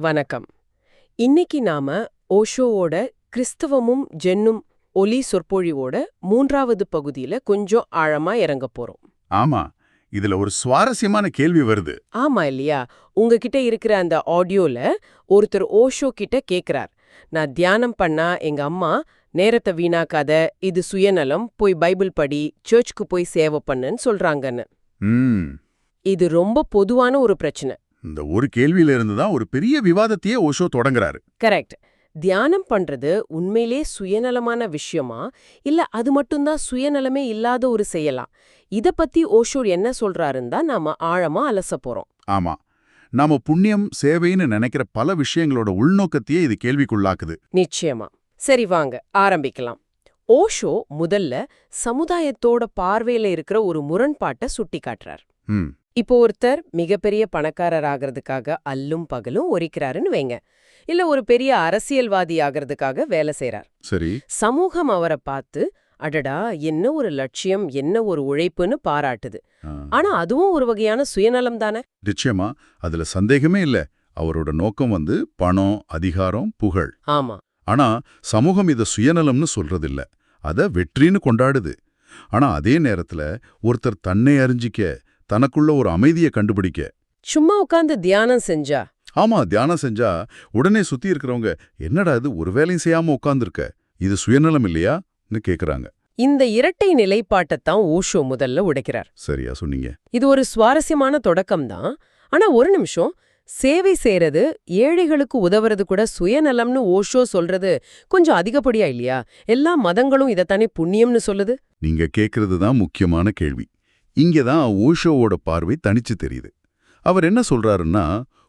வணக்கம். இன்னைக்கு நாம ஓஷோவோட கிறிஸ்தவமும் ஜென்னும் ஒலி சொற்பொழிவோட மூன்றாவது பகுதியில கொஞ்சம் ஆழமா இறங்க போறோம். ஆமா இதுல ஒரு சுவாரஸ்யமான கேள்வி வருது. ஆமா இல்லையா? உங்ககிட்ட இருக்கிற அந்த ஆடியோல ஒருத்தர் ஓஷோ கிட்ட கேக்குறார். நான் தியானம் பண்ணா எங்க அம்மா நேரத்தை வீணாக்காத இது சுயநலம் போய் பைபிள் படி சர்ச்சுக்கு போய் சேவை பண்ணுன்னு சொல்றாங்கன்னு. இது ரொம்ப பொதுவான ஒரு பிரச்சனை. இந்த ஒரு கேள்வியில இருந்து தான் ஒரு பெரிய விவாதத்தையே ஓஷோ தொடங்குறாரு. கரெக்ட். தியானம் பண்றது உண்மையிலே சுயநலமான விஷயமா? இல்ல அது மட்டும்தான் சுயநலமே இல்லாத ஒரு செயலா? இத பத்தி ஓஷோர் என்ன சொல்றாருன்னு தான் நாம ஆழமா அலச போறோம். ஆமா. நாம புண்ணியம் சேவைன்னு நினைக்கிற பல விஷயங்களோட உள்நோக்கத்தையே இது கேள்விக்குள்ளாக்குது. நிச்சயமா. சரி வாங்க ஆரம்பிக்கலாம். ஓஷோ முதல்ல சமுதாயத்தோட பார்வையில இருக்கிற ஒரு முரண்பாட்டை சுட்டி காட்டுறார் ம். இப்போ ஒருத்தர் மிகப்பெரிய பணக்காரர் ஆகிறதுக்காக அல்லும் பகலும் ஒரிக்கிறாருன்னு வைங்க. இல்ல ஒரு பெரிய அரசியல்வாதி ஆகிறதுக்காக வேலை செய்றார். சரி. சமூகம் அவரை பார்த்து அடடா என்ன ஒரு லட்சியம் என்ன ஒரு உழைப்புன்னு பாராட்டுது. ஆனா அதுவும் ஒரு வகையான சுயநலம் தானே? நிச்சயமா. அதுல சந்தேகமே இல்ல. அவரோட நோக்கம் வந்து பணம் அதிகாரம் புகழ். ஆமா. ஆனா சமூகம் இத சுயநலம்னு சொல்றதில்ல. அத வெற்றின்னு கொண்டாடுது. ஆனா அதே நேரத்துல ஒருத்தர் தன்னை அறிஞ்சிக்க தனக்குள்ள ஒரு அமைதியை கண்டுபிடிக்க. சும்மா உட்கார்ந்து தியானம் செஞ்சா? ஆமா தியானம் செஞ்சா உடனே சுத்தி இருக்கிறவங்க என்னடா இது ஒரு வேலையும் செய்யாம உட்கார்ந்திருக்க? இது சுயநலம் இல்லையான்னு கேக்குறாங்க. இந்த இரட்டை நிலைப்பாட்டைத்தான் ஓஷோ முதல்ல உடைக்கிறார். சரியா சொன்னீங்க. இது ஒரு சுவாரஸ்யமான தொடக்கம்தான். ஆனா ஒரு நிமிஷம் சேவை செய்யறது ஏழைகளுக்கு உதவுறது கூட சுயநலம்னு ஓஷோ சொல்றது கொஞ்சம் அதிகப்படியா இல்லையா? எல்லா மதங்களும் இதத்தானே புண்ணியம்னு சொல்லுது? நீங்க கேக்குறது தான் முக்கியமான கேள்வி. இங்க தான் ஓஷோவோட பார்வை தனிச்சு தெரியுது. அவர் என்ன சொல்றாருன்னா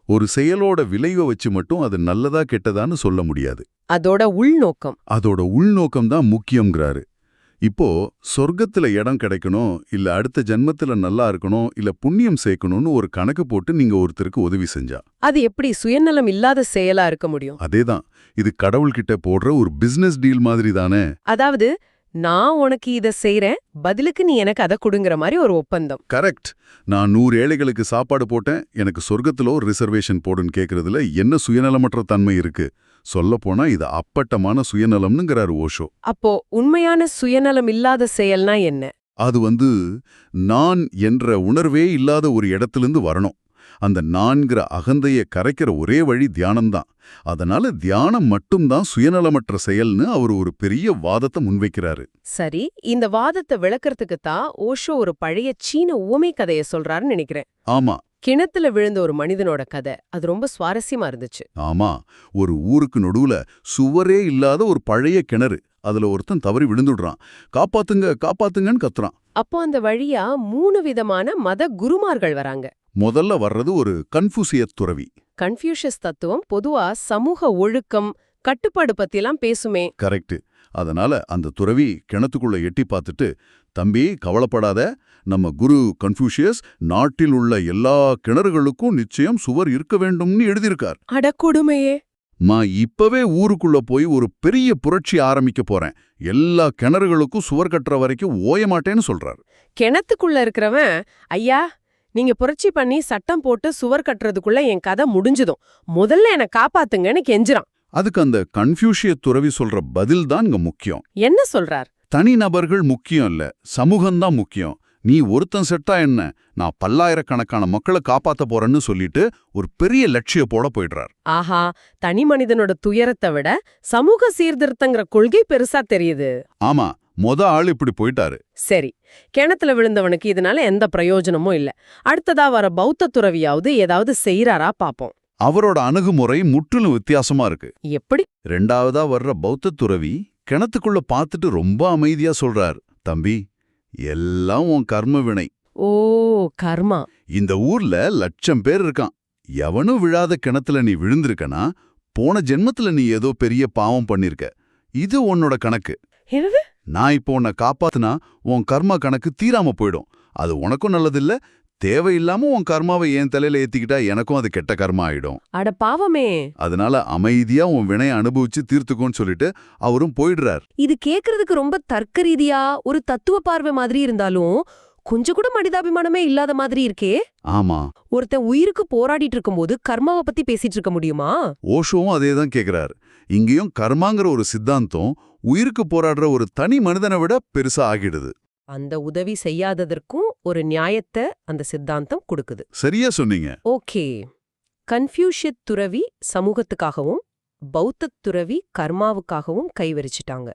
ஒரு செயலோட விளைவை வச்சு மட்டும் அது நல்லதா கெட்டதான்னு சொல்ல முடியாது. அதோட உள்நோக்கம். அதோட உள்நோக்கம் தான் முக்கியம்ங்கிறாரு. இப்போ சொர்க்கத்துல இடம் கிடைக்கணும் இல்ல அடுத்த ஜென்மத்துல நல்லா இருக்கணும் இல்ல புண்ணியம் சேர்க்கணும்னு ஒரு கணக்கு போட்டு நீங்க ஒருத்தருக்கு உதவி செஞ்சா? அது எப்படி சுயநலம் இல்லாத செயலா இருக்க முடியும்? அதேதான். இது கடவுள்கிட்ட போடுற ஒரு பிசினஸ் டீல் மாதிரி தானே. அதாவது நான் உனக்கு இத செய்றேன் பதிலுக்கு நீ எனக்கு அதை கொடுங்கிற மாதிரி ஒரு ஒப்பந்தம். கரெக்ட். நான் நூறு ஏழைகளுக்கு சாப்பாடு போட்டேன் எனக்கு சொர்க்கத்துல ஒரு ரிசர்வேஷன் போடுன்னு கேக்குறதுல என்ன சுயநலமற்ற தன்மை இருக்கு? சொல்லப்போனா இது அப்பட்டமான சுயநலம்னுங்கிறாரு ஓஷோ. அப்போ உண்மையான சுயநலம் இல்லாத செயல்னா என்ன? அது வந்து நான் என்ற உணர்வே இல்லாத ஒரு இடத்திலிருந்து வரணும். அந்த நான்கிற அகந்தைய கரைக்கிற ஒரே வழி தியானம்தான். அதனால தியானம் மட்டும்தான் சுயநலமற்ற செயல்னு அவர் ஒரு பெரிய வாதத்தை முன்வைக்கிறாரு. சரி இந்த வாதத்தை விளக்கறதுக்கு தான் ஓஷோ ஒரு பழைய சீன உவமை கதைய சொல்றாருன்னு நினைக்கிறேன். ஆமா. கிணத்துல விழுந்த ஒரு மனிதனோட கதை. அது ரொம்ப சுவாரஸ்யமா இருந்துச்சு. ஆமா ஒரு ஊருக்கு நடுவுல சுவரே இல்லாத ஒரு பழைய கிணறு. அதுல ஒருத்தன் தவறி விழுந்துடுறான். காப்பாத்துங்க காப்பாத்துங்கன்னு கத்துறான். அப்போ அந்த வழியா மூணு விதமான மத குருமார்கள் வராங்க. முதல்ல வர்றது ஒரு கன்ஃபூசியத் துறவி. கன்ஃபியூஷஸ் தத்துவம் பொதுவா சமூக ஒழுக்கம் கட்டுப்பாடு பத்திலாம் பேசுமே. கரெக்ட் அதனால அந்த துறவி கிணத்துக்குள்ள எட்டி பார்த்துட்டு தம்பி கவலைப்படாத. நம்ம குரு கன்ஃபூஷியஸ் நாட்டில் உள்ள எல்லா கிணறுகளுக்கும் நிச்சயம் சுவர் இருக்க வேண்டும்னு எழுதியிருக்கார். அட கொடுமையே. மா இப்பவே ஊருக்குள்ள போய் ஒரு பெரிய புரட்சி ஆரம்பிக்க போறேன். எல்லா கிணறுகளுக்கும் சுவர் கட்டுற வரைக்கும் ஓய மாட்டேன்னு சொல்றார். கிணத்துக்குள்ள இருக்கிறவன் ஐயா நீங்க புரட்சி பண்ணி சட்டம் போட்டு சுவர் கட்டுறதுக்குள்ள என் கதை முடிஞ்சதும். முதல்ல என்னை காப்பாத்துங்கன்னு கெஞ்சுறான். அதுக்கு அந்த கன்ஃபியூஷிய துறவி சொல்ற பதில் தான் இங்க முக்கியம். என்ன சொல்றார்? தனிநபர்கள் முக்கியம் இல்ல சமூகம்தான் முக்கியம். நீ ஒருத்தன் செட்டா என்ன? நான் பல்லாயிரக்கணக்கான மக்களை காப்பாத்த போறேன்னு சொல்லிட்டு ஒரு பெரிய லட்சிய போட போயிடுறார். ஆஹா தனி மனிதனோட துயரத்தை விட சமூக சீர்திருத்தங்கிற கொள்கை பெருசா தெரியுது. ஆமா மொத ஆள் இப்படி போயிட்டாரு. சரி. கிணத்துல விழுந்தவனுக்கு இதனால எந்த பிரயோஜனமும் இல்ல. அடுத்ததா வர பௌத்த துறவியாவது ஏதாவது செய்யறாரா பாப்போம். அவரோட அணுகுமுறை முற்றிலும் வித்தியாசமா இருக்கு. எப்படி? ரெண்டாவதா வர்ற பௌத்த துறவி கிணத்துக்குள்ள பார்த்துட்டு ரொம்ப அமைதியா சொல்றார் தம்பி எல்லாம் உன் கர்ம வினை. ஓ கர்மா. இந்த ஊர்ல லட்சம் பேர் இருக்கான். எவனும் விழாத கிணத்துல நீ விழுந்திருக்கனா போன ஜென்மத்துல நீ ஏதோ பெரிய பாவம் பண்ணிருக்க. இது உன்னோட கணக்கு. என்னது? நான் இப்போ உன்னை காப்பாத்துனா உன் கர்மா கணக்கு தீராம போயிடும். அது உனக்கும் நல்லதில்ல தேவையில்லாம உன் கர்மாவை என் தலையில ஏத்திக்கிட்டா எனக்கும் அது கெட்ட கர்மா ஆயிடும். அட பாவமே. அதனால அமைதியா உன் வினையை அனுபவிச்சு தீர்த்துக்கோன்னு சொல்லிட்டு அவரும் போயிடுறார். இது கேக்குறதுக்கு ரொம்ப தர்க்க ரீதியா ஒரு தத்துவ பார்வை மாதிரி இருந்தாலும் கொஞ்சம் கூட மனிதாபிமானமே இல்லாத மாதிரி இருக்கே. ஆமா. ஒருத்தன் உயிருக்கு போராடிட்டு இருக்கும்போது கர்மாவை பத்தி பேசிட்டு இருக்க முடியுமா? ஓஷோவும் அதே தான் கேக்குறார். இங்கேயும் கர்மாங்கிற ஒரு சித்தாந்தம் உயிருக்கு போராடுற ஒரு தனி மனிதனை விட பெருசா ஆகிடுது. அந்த உதவி செய்யாததற்கும் ஒரு நியாயத்தை அந்த சித்தாந்தம் கொடுக்குது. சரியா சொன்னீங்க. ஓகே. கன்ஃபியூஷியத் துறவி சமூகத்துக்காகவும் பௌத்தத் துறவி கர்மாவுக்காகவும் கைவரிச்சிட்டாங்க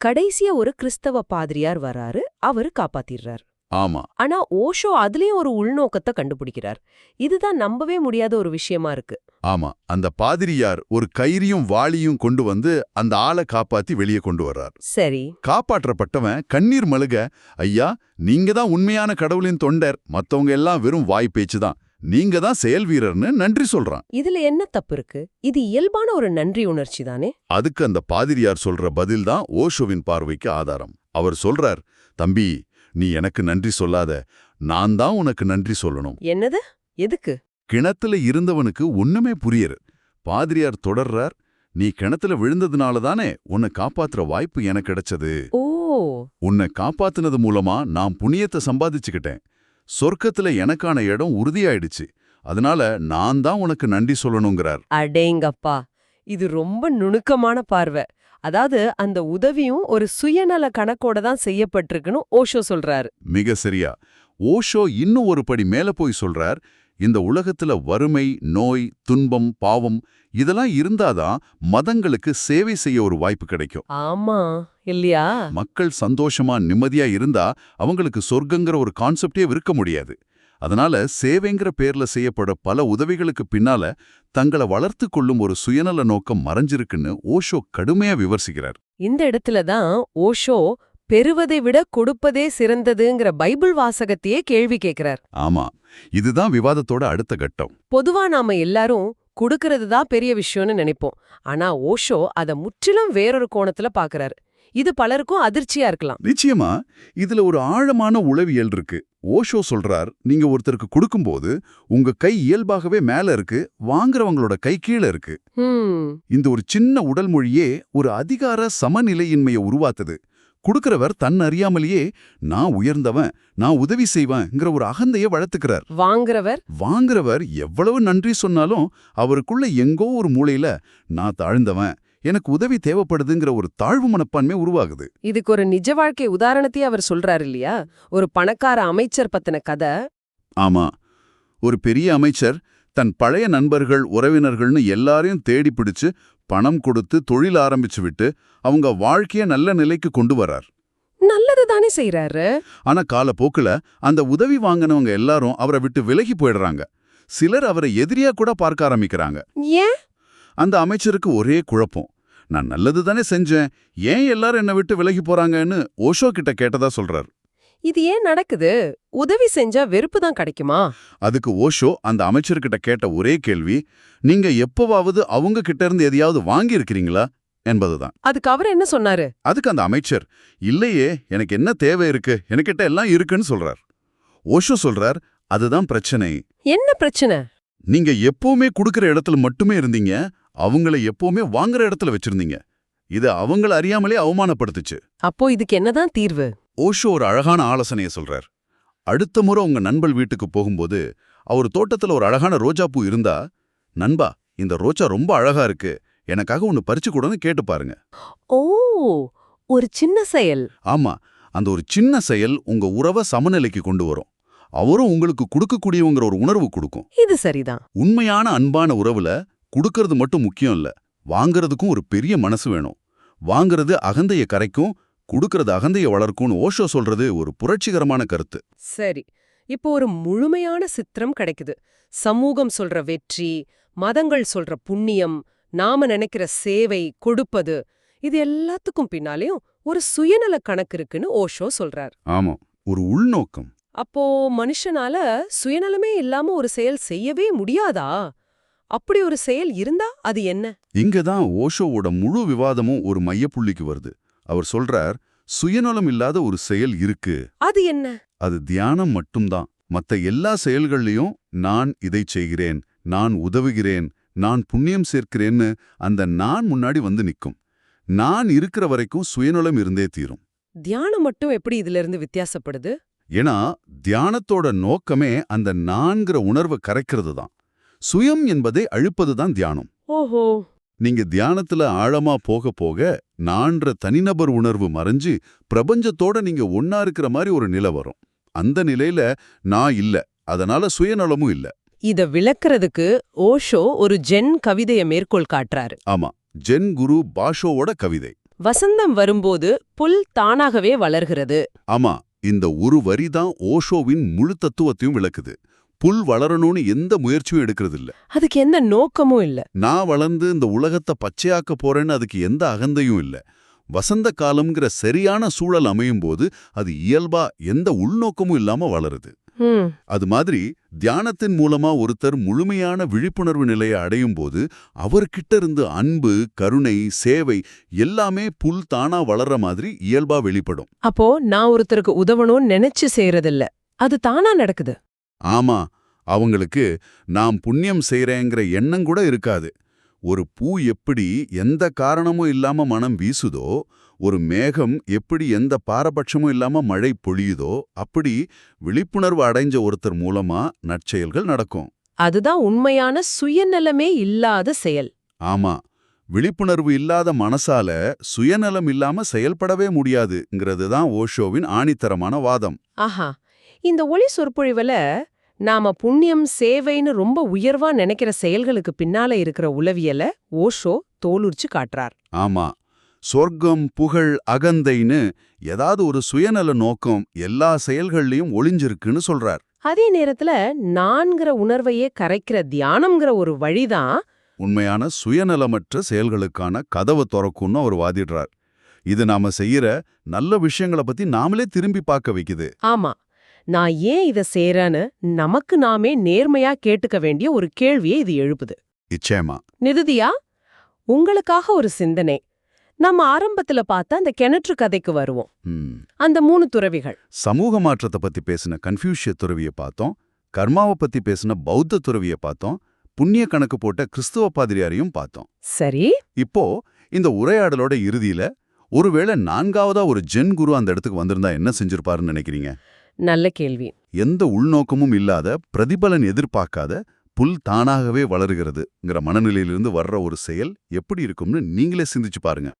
கடைசியா ஒரு கிறிஸ்தவ பாதிரியார் வராரு அவரு காப்பாத்திடுறார். ஆமா. ஆனா ஓஷோ அதுலயும் ஒரு உள்நோக்கத்தை கண்டுபிடிக்கிறார். இதுதான் நம்பவே முடியாத ஒரு விஷயமா இருக்கு. ஆமா. அந்த பாதிரியார் ஒரு கயிறியும் வாளியும் கொண்டு வந்து அந்த ஆளை காப்பாத்தி வெளியே கொண்டு வர்றார். சரி. காப்பாற்றப்பட்டவன் கண்ணீர் மழுக ஐயா நீங்க தான் உண்மையான கடவுளின் தொண்டர். மத்தவங்க எல்லாம் வெறும் வாய் பேச்சு தான். நீங்க தான் செயல் வீரர்னு நன்றி சொல்றான். இதுல என்ன தப்பு இருக்கு? இது இயல்பான ஒரு நன்றி உணர்ச்சி தானே? அதுக்கு அந்த பாதிரியார் சொல்ற பதில் தான் ஓஷோவின் பார்வைக்கு ஆதாரம். அவர் சொல்றார் தம்பி நீ எனக்கு நன்றி சொல்லாத. நான் தான் உனக்கு நன்றி சொல்லணும். என்னது? எதுக்கு? கிணத்துல இருந்தவனுக்கு ஒண்ணுமே புரியரு. பாதிரியார் தொடர்றார். நீ கிணத்துல விழுந்ததுனால தானே உன்னை காப்பாத்துற வாய்ப்பு எனக்கு கிடைச்சது. ஓ. உன்னை காப்பாத்துனது மூலமா நான் புண்ணியத்தை சம்பாதிச்சுக்கிட்டேன். சொர்க்கத்துல எனக்கான இடம் உறுதியாயிடுச்சு. அதனால நான் தான் உனக்கு நன்றி சொல்லணுங்கிறார். அடேங்கப்பா. இது ரொம்ப நுணுக்கமான பார்வை. அதாவது அந்த உதவியும் ஒரு சுயநல கணக்கோட தான் செய்யப்பட்டிருக்குன்னு ஓஷோ சொல்றாரு. மிக சரியா. ஓஷோ இன்னும் ஒரு படி மேல போய் சொல்றார் இந்த உலகத்துல வறுமை நோய் துன்பம் பாவம் இதெல்லாம் இருந்தாதான் மதங்களுக்கு சேவை செய்ய ஒரு வாய்ப்பு கிடைக்கும். ஆமா இல்லையா? மக்கள் சந்தோஷமா நிம்மதியா இருந்தா அவங்களுக்கு சொர்க்கங்கிற ஒரு கான்செப்டே இருக்க முடியாது. அதனால சேவைங்கிற பேர்ல செய்யப்பட பல உதவிகளுக்கு பின்னால தங்களை வளர்த்து கொள்ளும் ஒரு சுயநல நோக்கம் மறைஞ்சிருக்குன்னு ஓஷோ கடுமையா விமர்சிக்கிறார். இந்த இடத்துல தான் ஓஷோ பெறுவதை விட கொடுப்பதே சிறந்ததுங்கிற பைபிள் வாசகத்தையே கேள்வி கேட்கிறார். ஆமா இதுதான் விவாதத்தோட அடுத்த கட்டம். பொதுவா நாம எல்லாரும் கொடுக்கறது தான் பெரிய விஷயம்னு நினைப்போம். ஆனா ஓஷோ அத முற்றிலும் வேறொரு கோணத்துல பாக்குறாரு. இது பலருக்கும் அதிர்ச்சியா இருக்கலாம். நிச்சயமா இதுல ஒரு ஆழமான உளவியல் இருக்கு. ஓஷோ சொல்றார் நீங்க ஒருத்தருக்கு கொடுக்கும்போது உங்க கை இயல்பாகவே மேல இருக்கு வாங்குறவங்களோட கை கீழே இருக்கு. இந்த ஒரு சின்ன உடல் மொழியே ஒரு அதிகார சமநிலையின்மையை உருவாத்துது கொடுக்கிறவர் தன் அறியாமலேயே நான் உயர்ந்தவன் நான் உதவி செய்வேன்ங்கிற ஒரு அகந்தைய வளர்த்துக்கிறார். வாங்குறவர்? வாங்குறவர் எவ்வளவு நன்றி சொன்னாலும் அவருக்குள்ள எங்கோ ஒரு மூலையில நான் தாழ்ந்தவன் எனக்கு உதவி தேவைப்படுதுங்கிற ஒரு தாழ்வு மனப்பான்மை உருவாகுது. இதுக்கு ஒரு நிஜ வாழ்க்கை உதாரணத்தையே அவர் சொல்றாரு இல்லையா? ஒரு பணக்கார அமைச்சர் பத்தின கதை. ஆமா. ஒரு பெரிய அமைச்சர் தன் பழைய நண்பர்கள் உறவினர்கள்னு எல்லாரையும் தேடி பிடிச்சு பணம் கொடுத்து தொழில் ஆரம்பிச்சு விட்டு அவங்க வாழ்க்கைய நல்ல நிலைக்கு கொண்டு வரார் நல்லது தானே செய்யறாரு ஆனா காலப்போக்குல அந்த உதவி வாங்கினவங்க எல்லாரும் அவரை விட்டு விலகி போயிடுறாங்க. சிலர் அவரை எதிரியா கூட பார்க்க ஆரம்பிக்கிறாங்க. ஏன்? அந்த அமைச்சருக்கு ஒரே குழப்பம். நான் நல்லது தானே செஞ்சேன். ஏன் எல்லாரும் என்னை விட்டு விலகி போறாங்கன்னு ஓஷோ கிட்ட கேட்டதா சொல்றார். இது ஏன் நடக்குது? உதவி செஞ்சா வெறுப்பு தான் கிடைக்குமா? அதுக்கு ஓஷோ அந்த அமைச்சர்கிட்ட கேட்ட ஒரே கேள்வி நீங்க எப்பவாவது அவங்க கிட்ட இருந்து எதையாவது வாங்கி இருக்கிறீங்களா என்பதுதான். அதுக்கு அவர் என்ன சொன்னாரு? அதுக்கு அந்த அமைச்சர் இல்லையே எனக்கு என்ன தேவை இருக்கு? எனக்கிட்ட எல்லாம் இருக்குன்னு சொல்றார். ஓஷோ சொல்றார் அதுதான் பிரச்சனை. என்ன பிரச்சனை? நீங்க எப்பவுமே கொடுக்கிற இடத்துல மட்டுமே இருந்தீங்க அவங்கள எப்பவுமே வாங்குற இடத்துல வச்சிருந்தீங்க. இது அவங்கள அறியாமலே அவமானப்படுத்துச்சு. அப்போ இதுக்கு என்னதான் தீர்வு? ஓஷோ ஒரு அழகான ஆலோசனைய சொல்றார். அடுத்த முறை உங்க நண்பல் வீட்டுக்கு போகும்போது அவர் தோட்டத்துல ஒரு அழகான ரோஜா பூ இருந்தா நண்பா இந்த ரோஜா ரொம்ப அழகா இருக்கு. எனக்காக ஒன்னு பறிச்சு கூடன்னு கேட்டு பாருங்க. ஓ ஒரு சின்ன செயல். ஆமா அந்த ஒரு சின்ன செயல் உங்க உறவை சமநிலைக்கு கொண்டு வரும். அவரும் உங்களுக்கு கொடுக்கக்கூடியவங்கிற ஒரு உணர்வு கொடுக்கும். இது சரிதான். உண்மையான அன்பான உறவுல கொடுக்கறது மட்டும் முக்கியம் இல்ல. வாங்குறதுக்கும் ஒரு பெரிய மனசு வேணும். வாங்குறது அகந்தைய கரைக்கும் கொடுக்கறது அகந்தைய வளர்க்கும்னு ஓஷோ சொல்றது ஒரு புரட்சிகரமான கருத்து. சரி. இப்போ ஒரு முழுமையான சித்திரம் கிடைக்குது. சமூகம் சொல்ற வெற்றி மதங்கள் சொல்ற புண்ணியம் நாம நினைக்கிற சேவை கொடுப்பது இது எல்லாத்துக்கும் பின்னாலேயும் ஒரு சுயநல கணக்கு இருக்குன்னு ஓஷோ சொல்றார். ஆமா. ஒரு உள்நோக்கம். அப்போ மனுஷனால சுயநலமே இல்லாம ஒரு செயல் செய்யவே முடியாதா? அப்படி ஒரு செயல் இருந்தா அது என்ன? இங்கதான் ஓஷோவோட முழு விவாதமும் ஒரு மையப்புள்ளிக்கு வருது. அவர் சொல்றார் சுயநலம் இல்லாத ஒரு செயல் இருக்கு. அது என்ன? அது தியானம் மட்டும்தான். மத்த எல்லா செயல்கள்லயும் நான் இதை செய்கிறேன் நான் உதவுகிறேன் நான் புண்ணியம் சேர்க்கிறேன்னு அந்த நான் முன்னாடி வந்து நிக்கும் நான் இருக்கிற வரைக்கும் சுயநலம் இருந்தே தீரும். தியானம் மட்டும் எப்படி இதுல இருந்து வித்தியாசப்படுது? ஏன்னா தியானத்தோட நோக்கமே அந்த நான்கிற உணர்வை கரைக்கிறது தான் சுயம் என்பதை அழிப்பது தான் தியானம். ஓஹோ. நீங்க தியானத்துல ஆழமா போக போக நான்ற தனிநபர் உணர்வு மறைஞ்சு பிரபஞ்சத்தோட நீங்க ஒன்னா இருக்கிற மாதிரி ஒரு நிலை வரும். அந்த நிலையில நான் இல்ல. அதனால சுயநலமும் இல்ல. இத விளக்குறதுக்கு ஓஷோ ஒரு ஜென் கவிதைய மேற்கோள் காட்டுறாரு. ஆமா. ஜென் குரு பாஷோவோட கவிதை. வசந்தம் வரும்போது புல் தானாகவே வளர்கிறது. ஆமா. இந்த ஒரு வரி தான் ஓஷோவின் முழு தத்துவத்தையும் விளக்குது. புல் வளரணும்னு எந்த முயற்சியும் எடுக்கிறது இல்ல அதுக்கு எந்த நோக்கமும் இல்ல. நான் வளர்ந்து இந்த உலகத்தை பச்சையாக்க போறேன்னு அதுக்கு எந்த அகந்தையும் இல்ல. வசந்த காலம்ங்கிற சரியான சூழல் அமையும் போது அது இயல்பா எந்த உள்நோக்கமும் இல்லாம வளருது. அது மாதிரி தியானத்தின் மூலமா ஒருத்தர் முழுமையான விழிப்புணர்வு நிலையை அடையும் போது அவர்கிட்ட இருந்து அன்பு கருணை சேவை எல்லாமே புல் தானா வளர்ற மாதிரி இயல்பா வெளிப்படும். அப்போ நான் ஒருத்தருக்கு உதவணும்னு நினைச்சு செய்யறதில்ல அது தானா நடக்குது. ஆமா அவங்களுக்கு நாம் புண்ணியம் செய்றேங்கிற எண்ணம் கூட இருக்காது. ஒரு பூ எப்படி எந்த காரணமும் இல்லாம மனம் வீசுதோ ஒரு மேகம் எப்படி எந்த பாரபட்சமும் இல்லாம மழை பொழியுதோ அப்படி விழிப்புணர்வு அடைஞ்ச ஒருத்தர் மூலமா நற்செயல்கள் நடக்கும். அதுதான் உண்மையான சுயநலமே இல்லாத செயல். ஆமா விழிப்புணர்வு இல்லாத மனசால சுயநலம் இல்லாம செயல்படவே முடியாதுங்கிறது தான் ஓஷோவின் ஆணித்தரமான வாதம். ஆஹா இந்த ஒளி சொற்பொழிவுல நாம புண்ணியம் சேவைன்னு ரொம்ப உயர்வா நினைக்கிற செயல்களுக்கு பின்னால இருக்கிற உளவியல ஓஷோ தோலுரிச்சு காட்டுறார். ஆமா. சொர்க்கம் புகழ் அகந்தைன்னு ஏதாவது ஒரு சுயநல நோக்கம் எல்லா செயல்கள்லயும் ஒளிஞ்சிருக்குன்னு சொல்றார். அதே நேரத்துல நான்கிற உணர்வையே கரைக்கிற தியானம்ங்கிற ஒரு வழிதான் உண்மையான சுயநலமற்ற செயல்களுக்கான கதவை திறக்கும்னு அவர் வாதிடுறார். இது நாம செய்யற நல்ல விஷயங்களை பத்தி நாமளே திரும்பி பார்க்க வைக்குது. ஆமா. நான் ஏன் இத செய்யறேன்னு நமக்கு நாமே நேர்மையா கேட்டுக்க வேண்டிய ஒரு கேள்வியை இது எழுப்புது. நிச்சயமா. நிருதியா உங்களுக்காக ஒரு சிந்தனை. நம்ம ஆரம்பத்துல பார்த்த அந்த கிணற்று கதைக்கு வருவோம். அந்த மூணு துறவிகள். சமூக மாற்றத்தை பத்தி பேசின கன்ஃபியூஷிய துறவிய பார்த்தோம். கர்மாவை பத்தி பேசின பௌத்த துறவிய பார்த்தோம். புண்ணிய கணக்கு போட்ட கிறிஸ்துவ பாதிரியாரையும் பார்த்தோம். சரி. இப்போ இந்த உரையாடலோட இறுதியில ஒருவேளை நான்காவதா ஒரு ஜென் குரு அந்த இடத்துக்கு வந்திருந்தா என்ன செஞ்சிருப்பாருன்னு நினைக்கிறீங்க? நல்ல கேள்வி. எந்த உள்நோக்கமும் இல்லாத பிரதிபலன் எதிர்பார்க்காத புல் தானாகவே வளருகிறதுங்கிற மனநிலையிலிருந்து வர்ற ஒரு செயல் எப்படி இருக்கும்னு நீங்களே சிந்திச்சு பாருங்க.